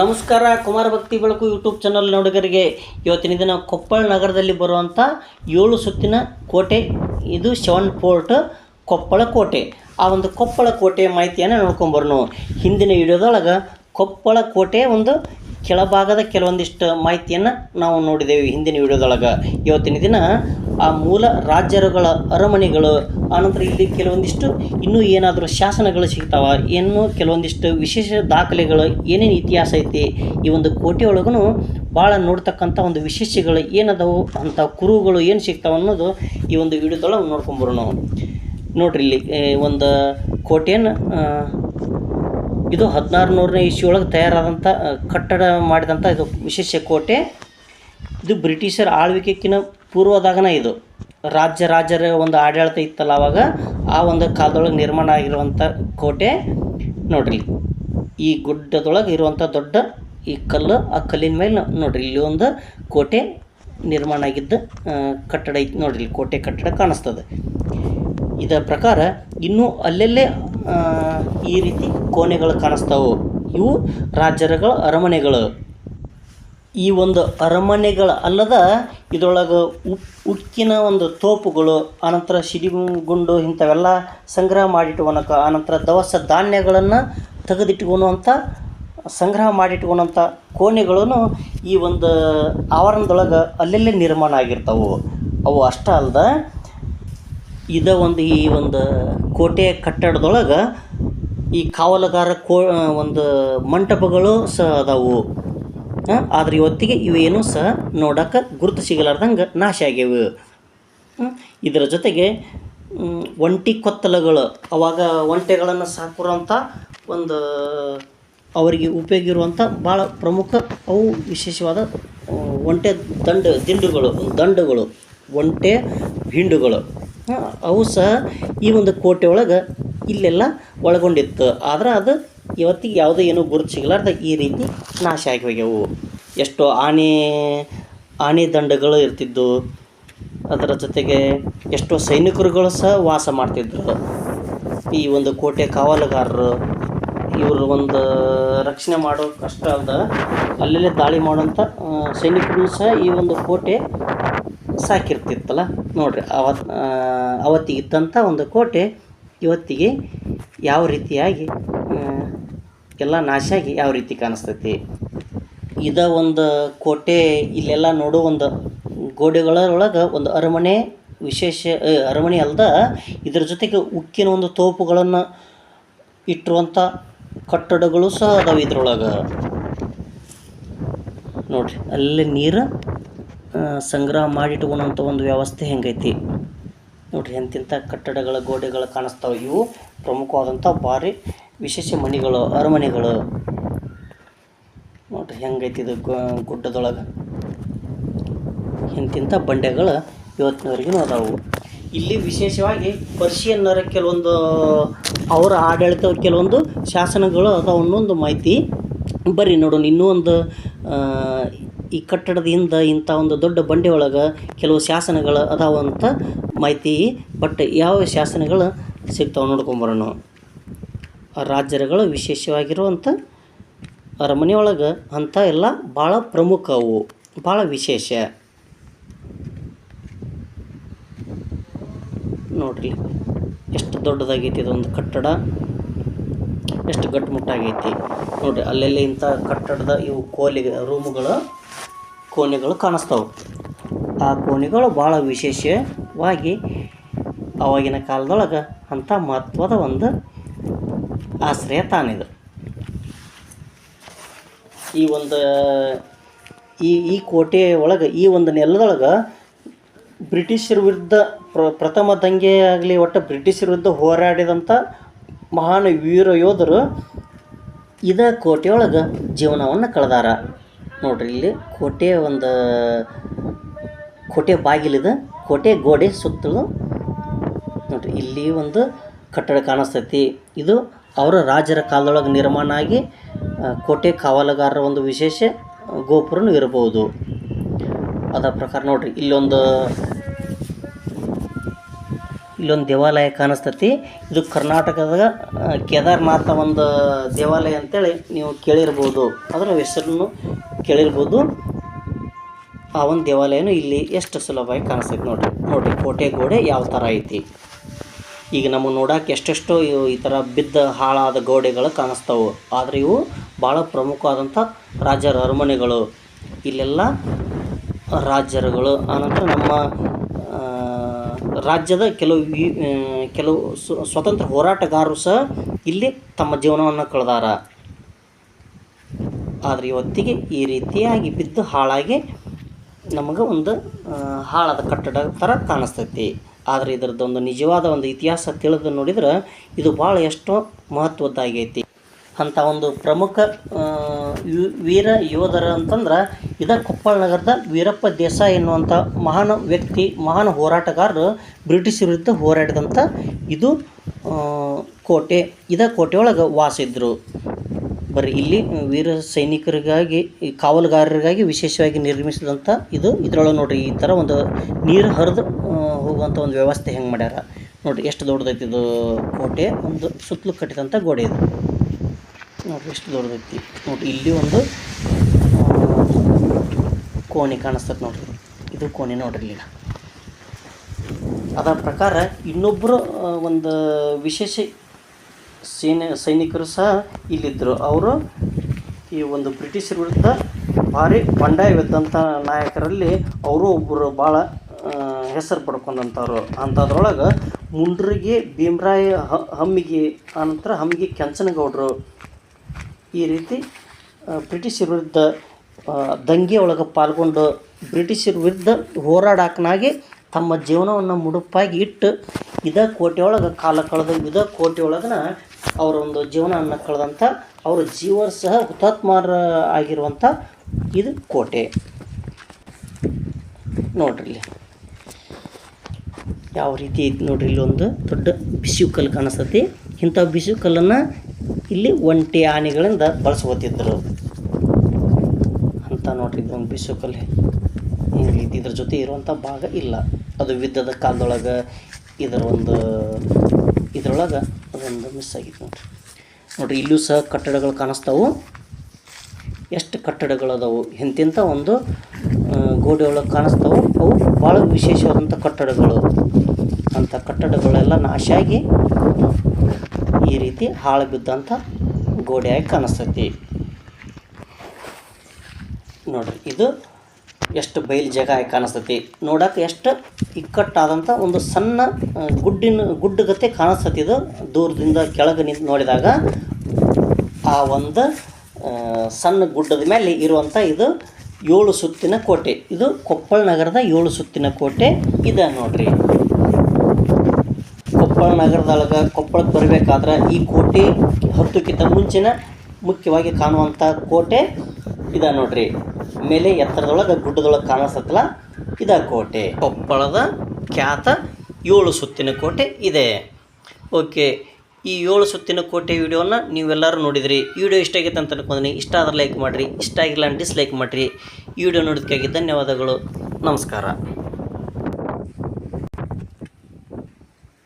ನಮಸ್ಕಾರ, ಕುಮಾರ ಭಕ್ತಿ ಬೆಳಕು ಯೂಟ್ಯೂಬ್ ಚಾನಲ್ ನೋಡುಗರಿಗೆ. ಇವತ್ತಿನ ದಿನ ಕೊಪ್ಪಳ ನಗರದಲ್ಲಿ ಬರುವಂಥ ಏಳು ಸುತ್ತಿನ ಕೋಟೆ. ಇದು ಶವನ್ ಫೋರ್ಟ್ ಕೊಪ್ಪಳ ಕೋಟೆ. ಆ ಒಂದು ಕೊಪ್ಪಳ ಕೋಟೆಯ ಮಾಹಿತಿಯನ್ನು ನೋಡ್ಕೊಂಬರೋಣ ಹಿಂದಿನ ವಿಡಿಯೋದೊಳಗೆ ಕೊಪ್ಪಳ ಕೋಟೆ ಒಂದು ಕೆಳಭಾಗದ ಕೆಲವೊಂದಿಷ್ಟು ಮಾಹಿತಿಯನ್ನು ನಾವು ನೋಡಿದ್ದೇವೆ ಹಿಂದಿನ ವಿಡಿಯೋದೊಳಗೆ. ಇವತ್ತಿನ ದಿನ ಆ ಮೂಲ ರಾಜ್ಯರುಗಳ ಅರಮನೆಗಳು ಆನಂತರ ಇಲ್ಲಿ ಕೆಲವೊಂದಿಷ್ಟು ಇನ್ನೂ ಏನಾದರೂ ಶಾಸನಗಳು ಸಿಗ್ತಾವೆ, ಇನ್ನೂ ಕೆಲವೊಂದಿಷ್ಟು ವಿಶೇಷ ದಾಖಲೆಗಳು, ಏನೇನು ಇತಿಹಾಸ ಐತಿ, ಈ ಒಂದು ಕೋಟೆ ಒಳಗೂ ಭಾಳ ನೋಡ್ತಕ್ಕಂಥ ಒಂದು ವಿಶೇಷಗಳು ಏನದವು ಅಂಥ ಕುರುಗಳು ಏನು ಸಿಗ್ತಾವೆ ಅನ್ನೋದು ಈ ಒಂದು ವಿಡಿಯೋದೊಳಗೆ ನೋಡ್ಕೊಂಬರೋಣ ನಾವು ನೋಡ್ರಿ ಇಲ್ಲಿ ಒಂದು ಕೋಟೆಯನ್ನು ಇದು ಹದಿನಾರು ನೂರನೇ ಒಳಗೆ ತಯಾರಾದಂಥ ಕಟ್ಟಡ ಮಾಡಿದಂಥ ಇದು ವಿಶೇಷ ಕೋಟೆ. ಇದು ಬ್ರಿಟಿಷರ ಆಳ್ವಿಕೆಕ್ಕಿಂತ ಪೂರ್ವದಾಗನ ಇದು. ರಾಜ್ಯ ರಾಜರ ಒಂದು ಆಡಳಿತ ಇತ್ತಲ್ಲ ಅವಾಗ, ಆ ಒಂದು ಕಾಲದೊಳಗೆ ನಿರ್ಮಾಣ ಆಗಿರುವಂಥ ಕೋಟೆ ನೋಡ್ರಿ ಈ ಗುಡ್ಡದೊಳಗೆ ಇರುವಂಥ ದೊಡ್ಡ ಈ ಕಲ್ಲು, ಆ ಕಲ್ಲಿನ ಮೇಲೆ ನೋಡ್ರಿ ಇಲ್ಲಿ ಒಂದು ಕೋಟೆ ನಿರ್ಮಾಣ ಆಗಿದ್ದ ಕಟ್ಟಡ ಐತಿ ನೋಡ್ರಿ ಕೋಟೆ ಕಟ್ಟಡ ಕಾಣಿಸ್ತದೆ. ಇದರ ಪ್ರಕಾರ ಇನ್ನೂ ಅಲ್ಲೆಲ್ಲೇ ಈ ರೀತಿ ಕೋಣೆಗಳು ಕಾಣಿಸ್ತಾವು. ಇವು ರಾಜರುಗಳ ಅರಮನೆಗಳು. ಈ ಒಂದು ಅರಮನೆಗಳ ಅಲ್ಲದ ಇದರೊಳಗೆ ಉಪ್ ಉಕ್ಕಿನ ಒಂದು ತೋಪುಗಳು, ಆನಂತರ ಸಿಡಿಗುಂಡು ಇಂಥವೆಲ್ಲ ಸಂಗ್ರಹ ಮಾಡಿಟ್ಕೊಳಕ ಆನಂತರ ದವಸ ಧಾನ್ಯಗಳನ್ನು ತೆಗೆದಿಟ್ಕೊಳುವಂಥ ಸಂಗ್ರಹ ಮಾಡಿಟ್ಕೊಳಂಥ ಕೋಣೆಗಳನ್ನು ಈ ಒಂದು ಆವರಣದೊಳಗೆ ಅಲ್ಲೆಲ್ಲೇ ನಿರ್ಮಾಣ ಆಗಿರ್ತಾವು. ಅವು ಅಷ್ಟೇ ಅಲ್ದ ಇದ ಒಂದು ಈ ಒಂದು ಕೋಟೆ ಕಟ್ಟಡದೊಳಗೆ ಈ ಕಾವಲುಗಾರ ಕೋ ಒಂದು ಮಂಟಪಗಳು ಸಹ ಅದಾವು. ಆದ್ರೆ ಇವತ್ತಿಗೆ ಇವೇನು ಸಹ ನೋಡಕ್ಕೆ ಗುರುತು ಸಿಗಲಾರ್ದಂಗೆ ನಾಶ ಆಗ್ಯಾವು. ಇದರ ಜೊತೆಗೆ ಒಂಟಿ ಕೊತ್ತಲಗಳು. ಅವಾಗ ಒಂಟೆಗಳನ್ನು ಸಾಕುವಂಥ ಒಂದು ಅವರಿಗೆ ಉಪಯೋಗ ಇರುವಂಥ ಭಾಳ ಪ್ರಮುಖ ಅವು ವಿಶೇಷವಾದ ಒಂಟೆ ದಂಡ, ದಿಂಡುಗಳು ದಂಡುಗಳು, ಒಂಟೆ ಹಿಂಡುಗಳು. ಅವು ಸಹ ಈ ಒಂದು ಕೋಟೆ ಒಳಗೆ ಇಲ್ಲೆಲ್ಲ ಒಳಗೊಂಡಿತ್ತು. ಆದ್ರೆ ಅದು ಇವತ್ತಿಗೆ ಯಾವುದೇ ಏನೂ ಗುರುತು ಸಿಗಲಾರ್ದ ಈ ರೀತಿ ನಾಶ ಆಗಿ ಹೋಗ್ಯವು. ಎಷ್ಟೋ ಆನೆ ಆನೆ ದಂಡಗಳು ಇರ್ತಿದ್ದು. ಅದರ ಜೊತೆಗೆ ಎಷ್ಟೋ ಸೈನಿಕರುಗಳು ಸಹ ವಾಸ ಮಾಡ್ತಿದ್ರು. ಈ ಒಂದು ಕೋಟೆ ಕಾವಲುಗಾರರು, ಇವರು ಒಂದು ರಕ್ಷಣೆ ಮಾಡೋ ಕಷ್ಟ ಅಲ್ದ ಅಲ್ಲೆಲ್ಲೇ ದಾಳಿ ಮಾಡೋಂಥ ಸೈನಿಕರು ಸಹ ಈ ಒಂದು ಕೋಟೆ ಸಾಕಿರ್ತಿತ್ತಲ್ಲ. ನೋಡ್ರಿ, ಅವತ್ ಅವತ್ತಿಗೆ ಇದ್ದಂಥ ಒಂದು ಕೋಟೆ ಇವತ್ತಿಗೆ ಯಾವ ರೀತಿಯಾಗಿ ಎಲ್ಲ ನಾಶ ಆಗಿ ಯಾವ ರೀತಿ ಕಾಣಿಸ್ತೈತಿ? ಇದ ಒಂದು ಕೋಟೆ, ಇಲ್ಲೆಲ್ಲ ನೋಡೋ, ಒಂದು ಗೋಡೆಗಳೊಳಗೆ ಒಂದು ಅರಮನೆ ವಿಶೇಷ ಅರಮನೆ ಅಲ್ದ ಇದರ ಜೊತೆಗೆ ಉಕ್ಕಿನ ಒಂದು ತೋಪುಗಳನ್ನು ಇಟ್ಟಿರುವಂಥ ಕಟ್ಟಡಗಳು ಸಹ ಅದಾವೆ ಇದ್ರೊಳಗೆ. ನೋಡ್ರಿ, ಅಲ್ಲಿ ನೀರು ಸಂಗ್ರಹ ಮಾಡಿಟ್ಕೊಳೋಂಥ ಒಂದು ವ್ಯವಸ್ಥೆ ಹೆಂಗೈತಿ? ನೋಡಿರಿ, ಎಂತಿಂಥ ಕಟ್ಟಡಗಳ, ಗೋಡೆಗಳು ಕಾಣಿಸ್ತಾವೆ. ಇವು ಪ್ರಮುಖವಾದಂಥ ಭಾರಿ ವಿಶೇಷ ಮನೆಗಳು ಅರಮನೆಗಳು. ನೋಡಿರಿ, ಹೆಂಗೈತಿ ಇದು ಗುಡ್ಡದೊಳಗೆ. ಇಂತಿಂಥ ಬಂಡೆಗಳು ಇವತ್ತಿನವರೆಗೂ ಅದಾವು. ಇಲ್ಲಿ ವಿಶೇಷವಾಗಿ ಪರ್ಷಿಯನ್ನರ ಕೆಲವೊಂದು, ಅವರ ಆಡಳಿತ ಕೆಲವೊಂದು ಶಾಸನಗಳು ಅದಾವ ಅನ್ನೊಂದು ಮಾಹಿತಿ ಬರ್ರಿ ನೋಡೋಣ ಇನ್ನೂ ಒಂದು ಈ ಕಟ್ಟಡದ ಹಿಂದೆ ಇಂಥ ಒಂದು ದೊಡ್ಡ ಬಂಡೆ ಒಳಗೆ ಕೆಲವು ಶಾಸನಗಳು ಅದಾವ ಅಂತ ಮಾಹಿತಿ ಬಟ್ ಯಾವ ಶಾಸನಗಳು ಸಿಗ್ತಾವೆ ನೋಡ್ಕೊಂಬರೋಣ ರಾಜ್ಯಗಳು ವಿಶೇಷವಾಗಿರುವಂಥ ಅರಮನೆ ಒಳಗೆ ಅಂಥ ಎಲ್ಲ ಭಾಳ ಪ್ರಮುಖ ಅವು ಭಾಳ ವಿಶೇಷ. ನೋಡ್ರಿ, ಎಷ್ಟು ದೊಡ್ಡದಾಗೈತಿ ಇದೊಂದು ಕಟ್ಟಡ. ಎಷ್ಟು ಗಟ್ಟುಮುಟ್ಟಾಗೈತಿ ನೋಡಿರಿ, ಅಲ್ಲೆಲ್ಲ ಇಂಥ ಕಟ್ಟಡದ ಇವು ಕೋಲಿ ರೂಮುಗಳು ಕೋಣೆಗಳು ಕಾಣಿಸ್ತಾವೆ. ಆ ಕೋಣೆಗಳು ಭಾಳ ವಿಶೇಷವಾಗಿ ಆವಾಗಿನ ಕಾಲದೊಳಗೆ ಅಂಥ ಮಹತ್ವದ ಒಂದು ಆಶ್ರಯ ತಾನಿದು ಈ ಒಂದು, ಈ ಈ ಕೋಟೆ ಒಳಗೆ, ಈ ಒಂದು ನೆಲದೊಳಗೆ ಬ್ರಿಟಿಷರ ವಿರುದ್ಧ ಪ್ರ, ಪ್ರಥಮ ದಂಗೆ ಆಗಲಿ, ಒಟ್ಟು ಬ್ರಿಟಿಷರ ವಿರುದ್ಧ ಹೋರಾಡಿದಂಥ ಮಹಾನ್ ವೀರ ಯೋಧರು ಇದ ಕೋಟೆಯೊಳಗೆ ಜೀವನವನ್ನು ಕಳೆದಾರ. ನೋಡ್ರಿ, ಇಲ್ಲಿ ಕೋಟೆ ಒಂದು ಕೋಟೆ ಬಾಗಿಲಿದೆ ಕೋಟೆ ಗೋಡೆ ಸುತ್ತಲೂ ನೋಡ್ರಿ, ಇಲ್ಲಿ ಒಂದು ಕಟ್ಟಡ ಕಾಣಿಸ್ತೈತಿ. ಇದು ಅವರ ರಾಜರ ಕಾಲದೊಳಗೆ ನಿರ್ಮಾಣ ಆಗಿ ಕೋಟೆ ಕಾವಲುಗಾರರ ಒಂದು ವಿಶೇಷ ಗೋಪುರನೂ ಇರಬಹುದು ಅದ ಪ್ರಕಾರ ನೋಡ್ರಿ, ಇಲ್ಲೊಂದು ಇಲ್ಲೊಂದು ದೇವಾಲಯ ಕಾಣಿಸ್ತತಿ. ಇದು ಕರ್ನಾಟಕದ ಕೇದಾರ್ನಾಥ ಒಂದು ದೇವಾಲಯ ಅಂತೇಳಿ ನೀವು ಕೇಳಿರ್ಬೋದು. ಅದರ ಹೆಸರನ್ನು ಕೇಳಿರ್ಬೋದು. ಆ ಒಂದು ದೇವಾಲಯನೂ ಇಲ್ಲಿ ಎಷ್ಟು ಸುಲಭವಾಗಿ ಕಾಣಿಸ್ತೈತಿ ನೋಡಿರಿ. ನೋಡಿರಿ ಕೋಟೆ ಗೋಡೆ ಯಾವ ಥರ ಐತಿ. ಈಗ ನಮಗೆ ನೋಡಕ್ಕೆ ಎಷ್ಟೆಷ್ಟು ಈ ಥರ ಬಿದ್ದ ಹಾಳಾದ ಗೋಡೆಗಳು ಕಾಣಿಸ್ತಾವೆ. ಆದರೆ ಇವು ಭಾಳ ಪ್ರಮುಖವಾದಂಥ ರಾಜರ ಅರಮನೆಗಳು. ಇಲ್ಲೆಲ್ಲ ರಾಜರುಗಳು. ಆನಂತರ ನಮ್ಮ ರಾಜ್ಯದ ಕೆಲವು ಕೆಲವು ಸ್ವತಂತ್ರ ಹೋರಾಟಗಾರರು ಸಹ ಇಲ್ಲಿ ತಮ್ಮ ಜೀವನವನ್ನು ಕಳೆದಾರ. ಆದರೆ ಇವತ್ತಿಗೆ ಈ ರೀತಿಯಾಗಿ ಬಿದ್ದು ಹಾಳಾಗಿ ನಮಗೆ ಒಂದು ಹಾಳಾದ ಕಟ್ಟಡ ಥರ ಕಾಣಿಸ್ತೈತಿ. ಆದರೆ ಇದರದ್ದು ಒಂದು ನಿಜವಾದ ಒಂದು ಇತಿಹಾಸ ತಿಳಿದು ನೋಡಿದ್ರೆ ಇದು ಭಾಳ ಎಷ್ಟೋ ಮಹತ್ವದ್ದಾಗೈತಿ. ಅಂಥ ಒಂದು ಪ್ರಮುಖ ವೀರ ಯೋಧರ ಅಂತಂದ್ರೆ ಇದ ಕೊಪ್ಪಳ ನಗರದ ವೀರಪ್ಪ ದೇಸಾಯಿ ಎನ್ನುವಂಥ ಮಹಾನ್ ವ್ಯಕ್ತಿ, ಮಹಾನ್ ಹೋರಾಟಗಾರರು ಬ್ರಿಟಿಷ್ ವಿರುದ್ಧ ಹೋರಾಡಿದಂಥ ಇದು ಕೋಟೆ. ಇದ ಕೋಟೆಯೊಳಗೆ ವಾಸಿದ್ರು ಬರ್ರಿ, ಇಲ್ಲಿ ವೀರ ಸೈನಿಕರಿಗಾಗಿ, ಕಾವಲುಗಾರರಿಗಾಗಿ ವಿಶೇಷವಾಗಿ ನಿರ್ಮಿಸಿದಂಥ ಇದು ಇದರೊಳಗೆ ನೋಡ್ರಿ, ಈ ಥರ ಒಂದು ನೀರು ಹರಿದು ಹೋಗುವಂಥ ಒಂದು ವ್ಯವಸ್ಥೆ ಹೆಂಗೆ ಮಾಡ್ಯಾರ. ನೋಡ್ರಿ, ಎಷ್ಟು ದೊಡ್ಡದೈತಿ ಇದು ಕೋಟೆ, ಒಂದು ಸುತ್ತಲೂ ಕಟ್ಟಿದಂಥ ಗೋಡೆ ಇದು. ನೋಡ್ರಿ, ಎಷ್ಟು ದೊಡ್ಡದೈತಿ ನೋಡ್ರಿ, ಇಲ್ಲಿ ಒಂದು ಕೋಣೆ ಕಾಣಿಸ್ತದೆ ನೋಡ್ರಿ. ಇದು ಕೋಣೆ ನೋಡ್ರಿ ಇಲ್ಲಿ. ಅದರ ಪ್ರಕಾರ ಇನ್ನೊಬ್ಬರು ಒಂದು ವಿಶೇಷ ಸೇನೆ, ಸೈನಿಕರು ಸಹ ಇಲ್ಲಿದ್ದರು. ಅವರು ಈ ಒಂದು ಬ್ರಿಟಿಷರ ವಿರುದ್ಧ ಭಾರಿ ಬಂಡಾಯವಿದ್ದಂಥ ನಾಯಕರಲ್ಲಿ ಅವರು ಒಬ್ಬರು ಭಾಳ ಹೆಸರು ಪಡ್ಕೊಂಡಂಥವ್ರು. ಅಂಥದ್ರೊಳಗೆ ಮುಂಡ್ರಿಗೆ ಭೀಮರಾಯ ಹಮ್ಮಿಗೆ ಆನಂತರ ಹಮ್ಮಿಗೆ ಕೆಂಚನಗೌಡರು. ಈ ರೀತಿ ಬ್ರಿಟಿಷರ ವಿರುದ್ಧ ದಂಗೆ ಒಳಗೆ ಪಾಲ್ಗೊಂಡು ಬ್ರಿಟಿಷರ ವಿರುದ್ಧ ಹೋರಾಡಕ್ಕನಾಗಿ ತಮ್ಮ ಜೀವನವನ್ನು ಮುಡುಪಾಗಿ ಇಟ್ಟು, ಇದ ಕೋಟೆಯೊಳಗೆ ಕಾಲ ಕಳೆದ, ಇದ ಕೋಟೆಯೊಳಗನ ಅವರ ಒಂದು ಜೀವನವನ್ನು ಕಳೆದಂಥ ಅವರ ಜೀವ ಸಹ ಹುತಾತ್ಮರ ಆಗಿರುವಂಥ ಇದು ಕೋಟೆ. ನೋಡ್ರಿ ಯಾವ ರೀತಿ ಐತಿ ನೋಡ್ರಿ ಇಲ್ಲಿ ಒಂದು ದೊಡ್ಡ ಬಿಸಿ ಕಲ್ಲು ಕಾಣಿಸ್ತತಿ. ಇಂಥ ಬಿಸಿ ಕಲ್ಲನ್ನು ಇಲ್ಲಿ ಒಂಟಿ ಆನೆಗಳಿಂದ ಬಳಸ್ಕೋತಿದ್ರು ಅಂತ ನೋಡ್ರಿ ಇದೊಂದು ಬಿಸುಕಲ್ಲಿ ಹಿಂಗೆ ಇದ್ರ ಜೊತೆ ಇರುವಂಥ ಭಾಗ ಇಲ್ಲ. ಅದು ವಿದ್ದದ ಕಾಲದೊಳಗೆ ಇದರ ಒಂದು, ಇದರೊಳಗೆ ಅದೊಂದು ಮಿಸ್ ಆಗಿತ್ತು ನೋಡ್ರಿ. ನೋಡ್ರಿ ಇಲ್ಲೂ ಸಹ ಕಟ್ಟಡಗಳು ಕಾಣಿಸ್ತಾವು. ಎಷ್ಟು ಕಟ್ಟಡಗಳು ಅದಾವು? ಎಂತೆಂಥ ಒಂದು ಗೋಡೆ ಒಳಗೆ ಕಾಣಿಸ್ತಾವು. ಅವು ಭಾಳ ವಿಶೇಷವಾದಂಥ ಕಟ್ಟಡಗಳು. ಅಂಥ ಕಟ್ಟಡಗಳೆಲ್ಲ ನಾಶ ಆಗಿ ಈ ರೀತಿ ಹಾಳು ಬಿದ್ದಂಥ ಗೋಡೆಯಾಗಿ ಕಾಣಿಸ್ತೈತಿ. ನೋಡ್ರಿ, ಇದು ಎಷ್ಟು ಬಯಲು ಜಾಗ ಆಗಿ ಕಾಣಿಸ್ತೈತಿ. ನೋಡಕ್ಕೆ ಎಷ್ಟು ಇಕ್ಕಟ್ಟಾದಂಥ ಒಂದು ಸಣ್ಣ ಗುಡ್ಡಿನ, ಗುಡ್ಡಗತೆ ಕಾಣಿಸ್ತೈತಿ ಇದು. ದೂರದಿಂದ ಕೆಳಗೆ ನಿಂತು ನೋಡಿದಾಗ ಆ ಒಂದು ಸಣ್ಣ ಗುಡ್ಡದ ಮೇಲೆ ಇರುವಂಥ ಇದು ಏಳು ಸುತ್ತಿನ ಕೋಟೆ. ಇದು ಕೊಪ್ಪಳ ನಗರದ ಏಳು ಸುತ್ತಿನ ಕೋಟೆ ಇದೆ ನೋಡ್ರಿ. ಕೊಪ್ಪಳ ನಗರದೊಳಗೆ ಕೊಪ್ಪಳಕ್ಕೆ ಬರಬೇಕಾದ್ರೆ ಈ ಕೋಟೆ ಹತ್ತಕ್ಕಿಂತ ಮುಂಚಿನ ಮುಖ್ಯವಾಗಿ ಕಾಣುವಂಥ ಕೋಟೆ ಇದ ನೋಡ್ರಿ. ಮೇಲೆ ಎತ್ತರದೊಳಗೆ ಗುಡ್ಡದೊಳಗೆ ಕಾಣಿಸತ್ತಲ್ಲ, ಇದ ಕೋಟೆ. ಕೊಪ್ಪಳದ ಖ್ಯಾತ ಏಳು ಸುತ್ತಿನ ಕೋಟೆ ಇದೆ. ಓಕೆ, ಈ ಏಳು ಸುತ್ತಿನ ಕೋಟೆ ವಿಡಿಯೋನ ನೀವೆಲ್ಲರೂ ನೋಡಿದ್ರಿ. ವಿಡಿಯೋ ಇಷ್ಟ ಆಗೈತೆ ಅಂತ ಅನ್ಕೊಂಡ್ರಿ ಇಷ್ಟ ಆದ್ರೆ ಲೈಕ್ ಮಾಡಿರಿ, ಇಷ್ಟ ಆಗಿಲ್ಲ ಡಿಸ್ಲೈಕ್ ಮಾಡಿರಿ. ಈ ವಿಡಿಯೋ ನೋಡೋದಕ್ಕಾಗಿ ಧನ್ಯವಾದಗಳು. ನಮಸ್ಕಾರ.